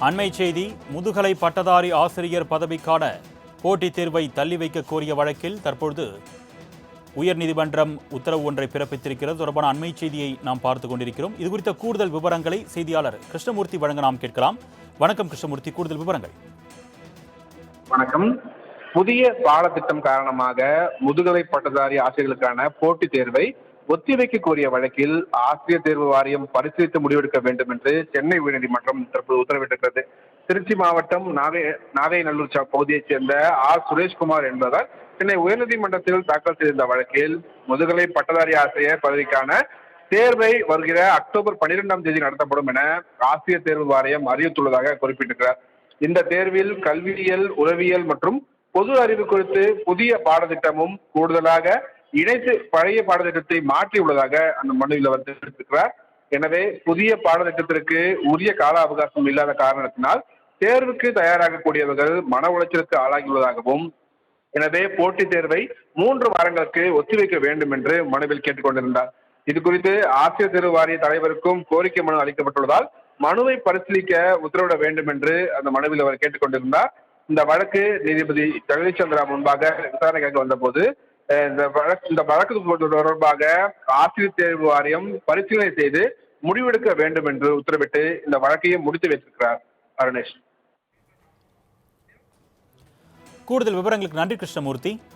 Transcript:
அண்மை செய்தி முதுகலை பட்டதாரி ஆசிரியர் பதவிக்கான போட்டித் தேர்வை தள்ளி வைக்க கோரிய வழக்கில் தற்பொழுது உயர்நீதிமன்றம் உத்தரவு ஒன்றை பிறப்பித்திருக்கிறது. தொடர்பான அண்மை செய்தியை நாம் பார்த்துக் கொண்டிருக்கிறோம். இது குறித்த கூடுதல் விவரங்களை செய்தியாளர் கிருஷ்ணமூர்த்தி வழங்க நாம் கேட்கலாம். வணக்கம் கிருஷ்ணமூர்த்தி கூடுதல் விவரங்கள். வணக்கம். புதிய பாடத்திட்டம் காரணமாக முதுகலை பட்டதாரி ஆசிரியர்களுக்கான போட்டித் தேர்வை ஒத்திவைக்க கோரிய வழக்கில் ஆசிரியர் தேர்வு வாரியம் பரிசீலித்து முடிவெடுக்க வேண்டும் என்று சென்னை உயர்நீதிமன்றம் தற்போது உத்தரவிட்டிருக்கிறது. திருச்சி மாவட்டம் நாகை நாகை நல்லூர் பகுதியைச் சேர்ந்த ஆர். சுரேஷ்குமார் என்பவர் சென்னை உயர்நீதிமன்றத்தில் தாக்கல் செய்திருந்த வழக்கில் முதுகலை பட்டதாரி ஆசிரியர் பதவிக்கான தேர்வை வருகிற அக்டோபர் பனிரெண்டாம் தேதி நடத்தப்படும் என ஆசிரியர் தேர்வு வாரியம் அறிவித்துள்ளதாக குறிப்பிட்டிருக்கிறார். இந்த தேர்வில் கல்வியியல் உளவியல் மற்றும் பொது அறிவு குறித்து புதிய பாடத்திட்டமும் கூடுதலாக இணைத்து பழைய பாடத்திட்டத்தை மாற்றியுள்ளதாக அந்த மனுவில் அவர் தெரிவித்திருக்கிறார். எனவே புதிய பாடத்திட்டத்திற்கு உரிய கால அவகாசம் இல்லாத காரணத்தினால் தேர்வுக்கு தயாராகக்கூடியவர்கள் மன உளைச்சலுக்கு ஆளாகியுள்ளதாகவும் எனவே போட்டித் தேர்வை மூன்று வாரங்களுக்கு ஒத்திவைக்க வேண்டும் என்று மனுவில் கேட்டுக்கொண்டிருந்தார். இது குறித்து ஆசிரியர் தேர்வு வாரிய தலைவருக்கும் கோரிக்கை மனு அளிக்கப்பட்டுள்ளதால் மனுவை பரிசீலிக்க உத்தரவிட வேண்டும் என்று அந்த மனுவில் அவர் கேட்டுக்கொண்டிருந்தார். இந்த வழக்கு நீதிபதி ஜெகதீஷ் சந்திரா முன்பாக விசாரணைக்காக வந்தபோது இந்த வழக்கு இந்த வழக்கு தொடர்பாக ஆசிரியர் தேர்வு வாரியம் பரிசீலனை செய்து முடிவெடுக்க வேண்டும் என்று உத்தரவிட்டு இந்த வழக்கையும் முடித்து வைத்திருக்கிறார் அருணேஷ். கூடுதல் விவரங்களுக்கு நன்றி கிருஷ்ணமூர்த்தி.